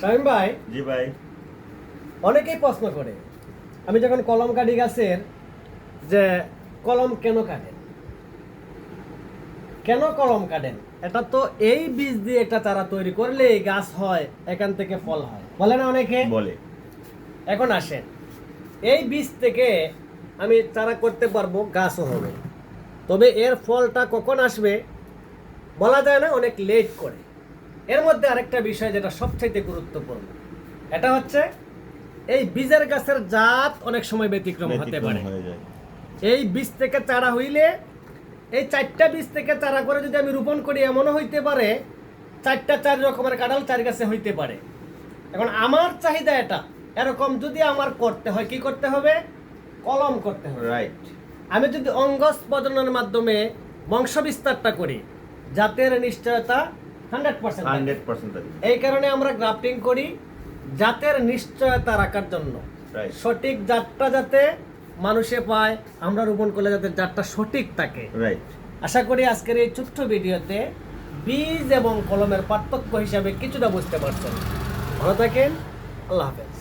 শামিম ভাই? জি ভাই। অনেকেই প্রশ্ন করে। আমি যখন কলম কাটি গাছের যে কলম কেন কাটেন? কেন কলম কাটেন? এটা তো এই বীজ দিয়ে একটা চারা তৈরি করলে গাছ হয় এখান থেকে ফল হয়। বলে না অনেকে? বলে। এখন আসেন। এই বীজ থেকে আমি চারা করতে পারব গাছও হবে। তবে এর ফলটা কখন আসবে? বলা যায় না অনেক লেট করে। এর মধ্যে আরেকটা বিষয় যেটা সবচাইতে গুরুত্বপূর্ণ এটা হচ্ছে এই বীজের গাছের জাত অনেক সময় ব্যতিক্রম হতে পারে। এই বীজ থেকে চারা হইলে এই চারটা বীজ থেকে চারা করে যদি আমি রোপণ করি এমনও হইতে পারে চারটা চার রকমের কাঁঠাল চার গাছে হইতে পারে। এখন আমার চাহিদা এটা এরকম যদি আমার করতে হয় কি করতে হবে? কলম করতে হবে। রাইট আমি যদি অঙ্গজ প্রজননের মাধ্যমে বংশ বিস্তারটা করি জাতের নিশ্চয়তা এই কারণে আমরা গ্রাফটিং করি জাতের নিশ্চয়তা রাখার জন্য। সঠিক জাতটা যাতে মানুষে পায় আমরা রোপণ করলে যাতে জাতটা সঠিক থাকে। আশা করি আজকের এই ছোট্ট ভিডিওতে বীজ এবং কলমের পার্থক্য হিসাবে কিছুটা বুঝতে পারছেন। ভালো থাকেন আল্লাহ হাফেজ।